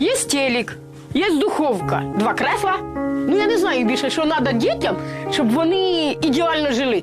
Є телек, є духовка, два кресла. Ну я не знаю більше, що треба дітям, щоб вони ідеально жили.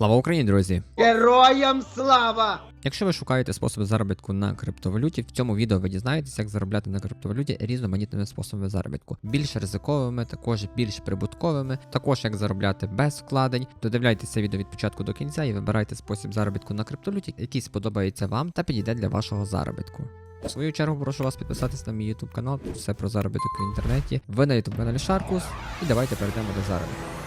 Слава Україні, друзі! Героям слава! Якщо ви шукаєте способи заробітку на криптовалюті, в цьому відео ви дізнаєтесь, як заробляти на криптовалюті різноманітними способами заробітку, більш ризиковими, також більш прибутковими, також як заробляти без вкладень. Додивляйтеся відео від початку до кінця і вибирайте спосіб заробітку на криптовалюті, який сподобається вам та підійде для вашого заробітку. В свою чергу прошу вас підписатись на мій YouTube канал, тут все про заробіток в інтернеті. Ви на YouTube каналі Шаркус, і давайте перейдемо до заробітку.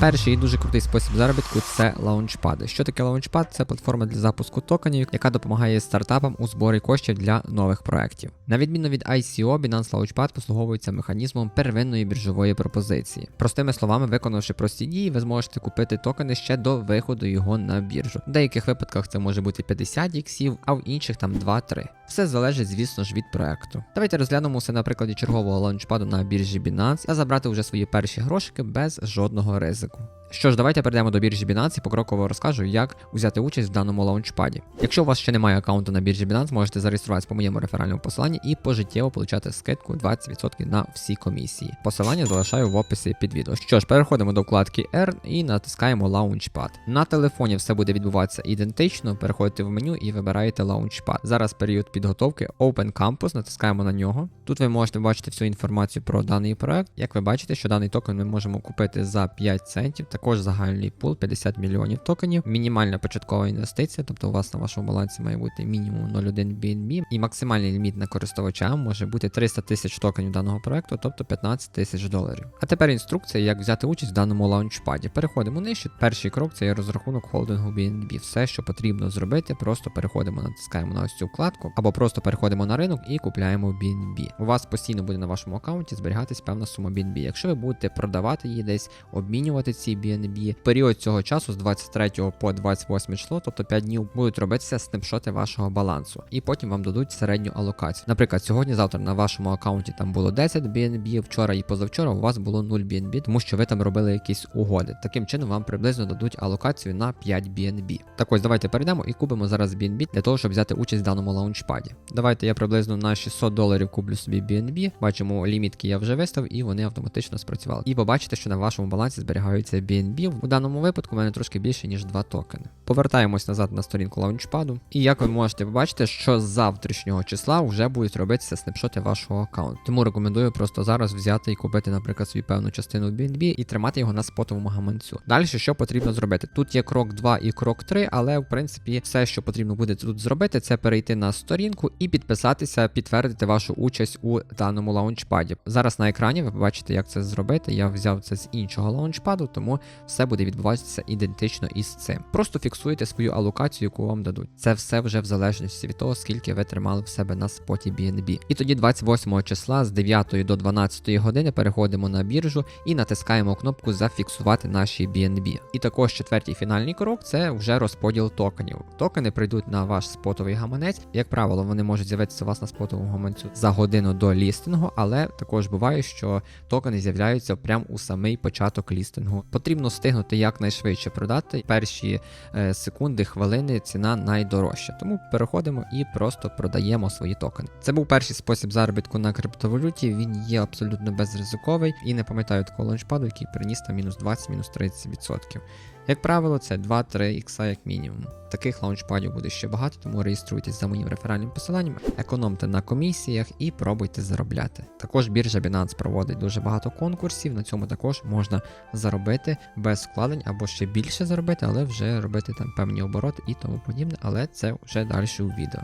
Перший і дуже крутий спосіб заробітку це лаунчпади. Що таке лаунчпад? Це платформа для запуску токенів, яка допомагає стартапам у зборі коштів для нових проєктів. На відміну від ICO, Binance Launchpad послуговується механізмом первинної біржової пропозиції. Простими словами, виконавши прості дії, ви зможете купити токени ще до виходу його на біржу. В деяких випадках це може бути 50 іксів, а в інших там 2-3. Все залежить, звісно ж, від проекту. Давайте розглянемо все на прикладі чергового лаунчпаду на біржі Binance та забрати вже свої перші грошики без жодного ризику. Що ж, давайте перейдемо до біржі Binance і покроково розкажу, як взяти участь в даному лаунчпаді. Якщо у вас ще немає аккаунту на біржі Binance, можете зареєструватися по моєму реферальному посиланні і пожиттєво получати скидку 20% на всі комісії. Посилання залишаю в описі під відео. Що ж, переходимо до вкладки Earn і натискаємо Launchpad. На телефоні все буде відбуватися ідентично. Переходите в меню і вибираєте Launchpad. Зараз період підготовки Open Campus, натискаємо на нього. Тут ви можете бачити всю інформацію про даний проект. Як ви бачите, що даний токен ми можемо купити за 5 центів. Також загальний пул 50 мільйонів токенів. Мінімальна початкова інвестиція, тобто у вас на вашому балансі має бути мінімум 0,1 BNB. І максимальний ліміт на користувача може бути 300 тисяч токенів даного проекту, тобто 15 тисяч доларів. А тепер інструкція, як взяти участь в даному лаунчпаді. Переходимо нижче. Перший крок це є розрахунок холдингу BNB. Все, що потрібно зробити, просто переходимо, натискаємо на ось цю вкладку, або просто переходимо на ринок і купляємо BNB. У вас постійно буде на вашому аккаунті зберігатись певна сума BNB. Якщо ви будете продавати її десь, обмінювати ці BNB, в період цього часу з 23 по 28 число, тобто 5 днів, будуть робитися снапшоти вашого балансу, і потім вам дадуть середню алокацію. Наприклад, сьогодні-завтра на вашому аккаунті там було 10 BNB, вчора і позавчора у вас було 0 BNB, тому що ви там робили якісь угоди. Таким чином вам приблизно дадуть алокацію на 5 BNB. Так ось давайте перейдемо і купимо зараз BNB для того, щоб взяти участь в даному лаунчпаді. Давайте я приблизно на 600 доларів куплю собі BNB. Бачимо, лімітки я вже вистав і вони автоматично спрацювали. І побачите, що на вашому балансі зберігаються BNB. У даному випадку в мене трошки більше, ніж 2 токени. Повертаємось назад на сторінку лаунчпаду. І як ви можете побачити, що з завтрашнього числа вже будуть робитися снапшоти вашого аккаунту. Тому рекомендую просто зараз взяти і купити, наприклад, свою певну частину BNB і тримати його на спотовому гаманцю. Далі що потрібно зробити? Тут є крок 2 і крок 3, але в принципі все, що потрібно буде тут зробити, це перейти на сторінку і підписатися, підтвердити вашу участь у даному лаунчпаді. Зараз на екрані ви побачите, як це зробити. Я взяв це з іншого лаунчпаду, тому все буде відбуватися ідентично із цим. Просто фіксуєте свою алокацію, яку вам дадуть. Це все вже в залежності від того, скільки ви тримали в себе на споті BNB. І тоді 28 числа з 9 до 12 години переходимо на біржу і натискаємо кнопку Зафіксувати наші BNB. І також четвертий фінальний крок це вже розподіл токенів. Токени прийдуть на ваш спотовий гаманець. Як правило, вони можуть з'явитися у вас на спотовому гаманцю за годину до лістингу, але також буває, що токени з'являються прямо у самий початок лістингу. Потрібно встигнути якнайшвидше продати. Перші е, секунди, хвилини ціна найдорожча. Тому переходимо і просто продаємо свої токени. Це був перший спосіб заробітку на криптовалюті. Він є абсолютно безризиковий і не пам'ятаю такого лаунчпаду, який приніс там мінус 20, мінус 30%. Як правило, це 2-3 ікса як мінімум. Таких лаунчпадів буде ще багато, тому реєструйтесь за моїм реферальним посиланням, економте на комісіях і пробуйте заробляти. Також біржа Binance проводить дуже багато конкурсів. На цьому також можна заробити без вкладень або ще більше заробити, але вже робити там певні обороти і тому подібне, але це вже далі у відео.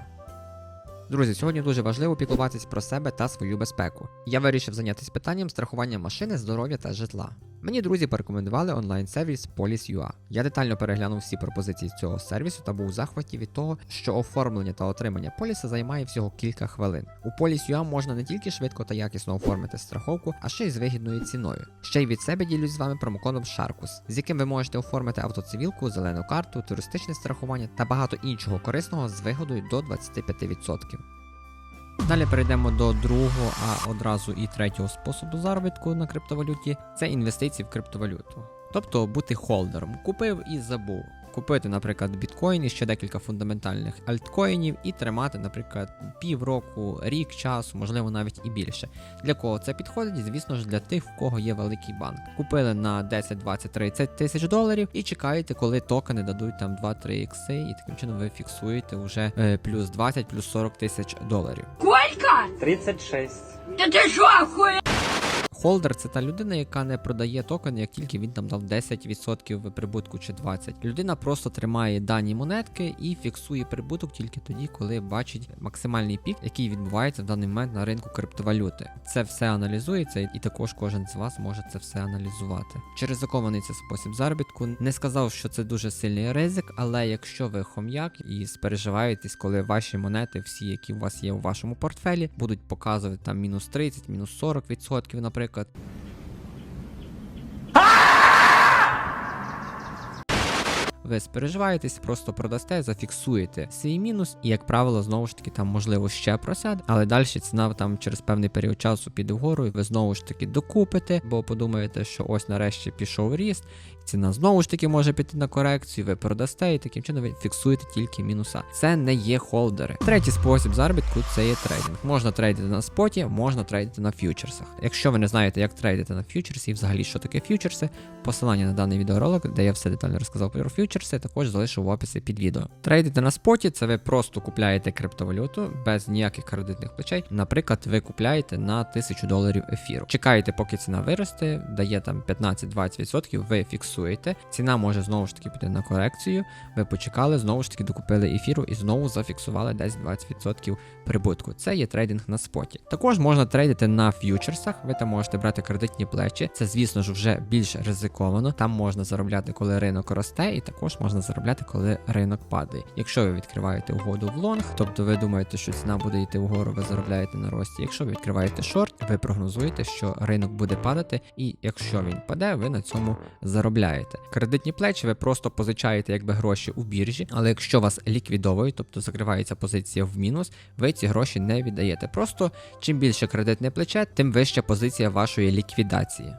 Друзі, сьогодні дуже важливо піклуватись про себе та свою безпеку. Я вирішив зайнятися питанням страхування машини, здоров'я та житла. Мені друзі порекомендували онлайн-сервіс Police.ua. Я детально переглянув всі пропозиції цього сервісу та був у захваті від того, що оформлення та отримання поліса займає всього кілька хвилин. У Police.ua можна не тільки швидко та якісно оформити страховку, а ще й з вигідною ціною. Ще й від себе ділюсь з вами промокодом Sharkus, з яким ви можете оформити автоцивілку, зелену карту, туристичне страхування та багато іншого корисного з вигодою до 25%. Далі перейдемо до другого, а одразу і третього способу заробітку на криптовалюті це інвестиції в криптовалюту. Тобто бути холдером. Купив і забув. Купити, наприклад, біткоін і ще декілька фундаментальних альткоїнів і тримати, наприклад, півроку, рік часу, можливо, навіть і більше. Для кого це підходить? Звісно ж, для тих, в кого є великий банк. Купили на 10, 20, 30 тисяч доларів і чекаєте, коли токени дадуть там 2-3 ікси, і таким чином ви фіксуєте вже е, плюс 20, плюс 40 тисяч доларів. Сколько? 36. Да ты шо, охуел? Холдер це та людина, яка не продає токен, як тільки він там дав 10% прибутку чи 20%. Людина просто тримає дані монетки і фіксує прибуток тільки тоді, коли бачить максимальний пік, який відбувається в даний момент на ринку криптовалюти. Це все аналізується, і також кожен з вас може це все аналізувати. Чи ризикований це спосіб заробітку? Не сказав, що це дуже сильний ризик, але якщо ви хом'як і спереживаєтесь, коли ваші монети, всі, які у вас є у вашому портфелі, будуть показувати там мінус 30, мінус 40%, наприклад. record. Ви спереживаєтесь, просто продасте, зафіксуєте свій мінус, і, як правило, знову ж таки там можливо ще просяде, але далі ціна там через певний період часу піде вгору, і ви знову ж таки докупите, бо подумаєте, що ось нарешті пішов ріст, ціна знову ж таки може піти на корекцію, ви продасте, і таким чином ви фіксуєте тільки мінуса. Це не є холдери. Третій спосіб заробітку це є трейдинг. Можна трейдити на споті, можна трейдити на фьючерсах. Якщо ви не знаєте, як трейдити на фьючерсі і взагалі що таке фьючерси, посилання на даний відеоролик, де я все детально розказав про фьючерси, також залишу в описі під відео. Трейдити на споті це ви просто купляєте криптовалюту без ніяких кредитних плечей. Наприклад, ви купляєте на 1000 доларів ефіру. Чекаєте, поки ціна виросте, дає там 15-20%, ви фіксуєте. Ціна може знову ж таки піти на корекцію. Ви почекали, знову ж таки докупили ефіру і знову зафіксували десь 20% прибутку. Це є трейдинг на споті. Також можна трейдити на ф'ючерсах. Ви там можете брати кредитні плечі. Це, звісно ж, вже більш ризиковано. Там можна заробляти, коли ринок росте, і також можна заробляти, коли ринок падає. Якщо ви відкриваєте угоду в лонг, тобто ви думаєте, що ціна буде йти вгору, ви заробляєте на рості. Якщо ви відкриваєте шорт, ви прогнозуєте, що ринок буде падати, і якщо він паде, ви на цьому заробляєте. Кредитні плечі ви просто позичаєте якби гроші у біржі, але якщо вас ліквідовують, тобто закривається позиція в мінус, ви ці гроші не віддаєте. Просто чим більше кредитне плече, тим вища позиція вашої ліквідації.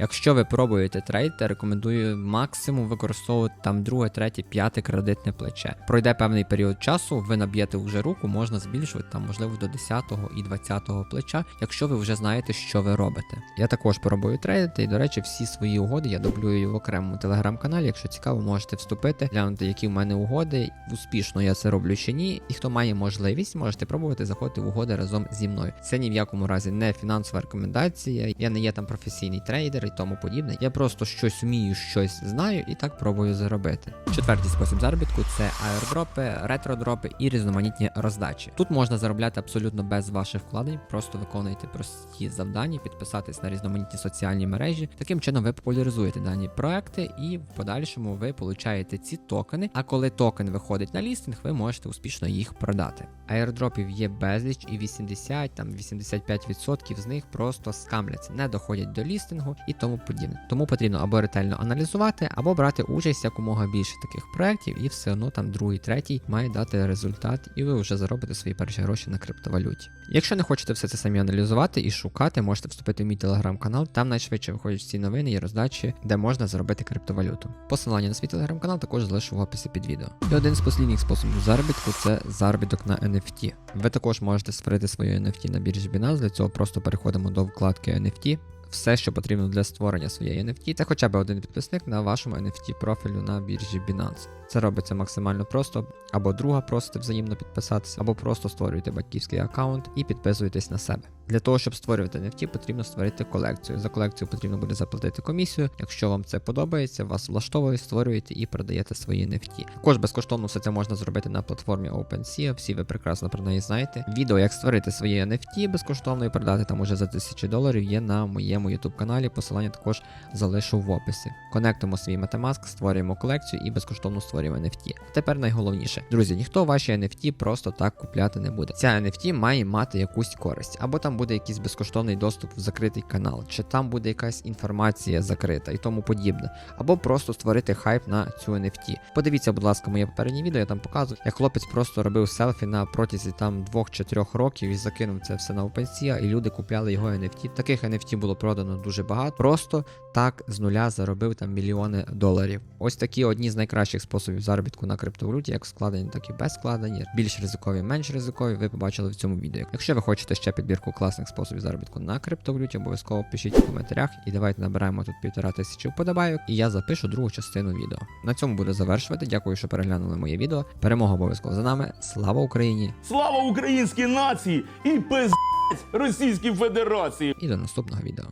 Якщо ви пробуєте трейд, рекомендую максимум використовувати там друге, третє, п'яте кредитне плече. Пройде певний період часу, ви наб'єте вже руку, можна збільшувати там, можливо, до 10-го і 20-го плеча, якщо ви вже знаєте, що ви робите. Я також пробую трейдити, і до речі, всі свої угоди я дублюю в окремому телеграм-каналі. Якщо цікаво, можете вступити, глянути, які в мене угоди. Успішно я це роблю чи ні. І хто має можливість, можете пробувати заходити в угоди разом зі мною. Це ні в якому разі не фінансова рекомендація. Я не є там професійний трейдер і тому подібне. Я просто щось вмію, щось знаю і так пробую заробити. Четвертий спосіб заробітку це аердропи, ретродропи і різноманітні роздачі. Тут можна заробляти абсолютно без ваших вкладень, просто виконуєте прості завдання, підписатись на різноманітні соціальні мережі. Таким чином ви популяризуєте дані проекти, і в подальшому ви получаєте ці токени. А коли токен виходить на лістинг, ви можете успішно їх продати. Аердропів є безліч, і 80, там 85% з них просто скамляться, не доходять до лістингу і тому подібне. Тому потрібно або ретельно аналізувати, або брати участь якомога більше таких проєктів, і все одно там другий, третій має дати результат, і ви вже заробите свої перші гроші на криптовалюті. Якщо не хочете все це самі аналізувати і шукати, можете вступити в мій телеграм-канал. Там найшвидше виходять всі новини і роздачі, де можна заробити криптовалюту. Посилання на свій телеграм-канал також залишу в описі під відео. І один з послідніх способів заробітку це заробіток на NFT. Ви також можете створити свою NFT на біржі Binance, Для цього просто переходимо до вкладки NFT. Все, що потрібно для створення своєї NFT, та хоча б один підписник на вашому NFT профілю на біржі Binance. Це робиться максимально просто, або друга просите взаємно підписатися, або просто створюєте батьківський аккаунт і підписуєтесь на себе. Для того, щоб створювати NFT, потрібно створити колекцію. За колекцію потрібно буде заплатити комісію. Якщо вам це подобається, вас влаштовує, створюєте і продаєте свої NFT. Також безкоштовно все це можна зробити на платформі OpenSea, всі ви прекрасно про неї знаєте. Відео, як створити свої NFT безкоштовно і продати там уже за тисячі доларів, є на моєму YouTube каналі. Посилання також залишу в описі. Конектимо свій Metamask, створюємо колекцію і безкоштовно створюємо доларів NFT. Тепер найголовніше, друзі, ніхто ваші NFT просто так купляти не буде. Ця NFT має мати якусь користь, або там буде якийсь безкоштовний доступ в закритий канал, чи там буде якась інформація закрита і тому подібне, або просто створити хайп на цю NFT. Подивіться, будь ласка, моє попереднє відео, я там показую, як хлопець просто робив селфі на протязі там двох чи трьох років і закинув це все на OpenSea, і люди купляли його NFT. Таких NFT було продано дуже багато. Просто так з нуля заробив там мільйони доларів. Ось такі одні з найкращих способів заробітку на криптовалюті, як складені, так і без складені. Більш ризикові, менш ризикові. Ви побачили в цьому відео. Якщо ви хочете ще підбірку класних способів заробітку на криптовалюті, обов'язково пишіть в коментарях і давайте набираємо тут півтора тисячі вподобайок, і я запишу другу частину відео. На цьому буду завершувати. Дякую, що переглянули моє відео. Перемога обов'язково за нами. Слава Україні! Слава українській нації і пиздець Російській Федерації! І до наступного відео.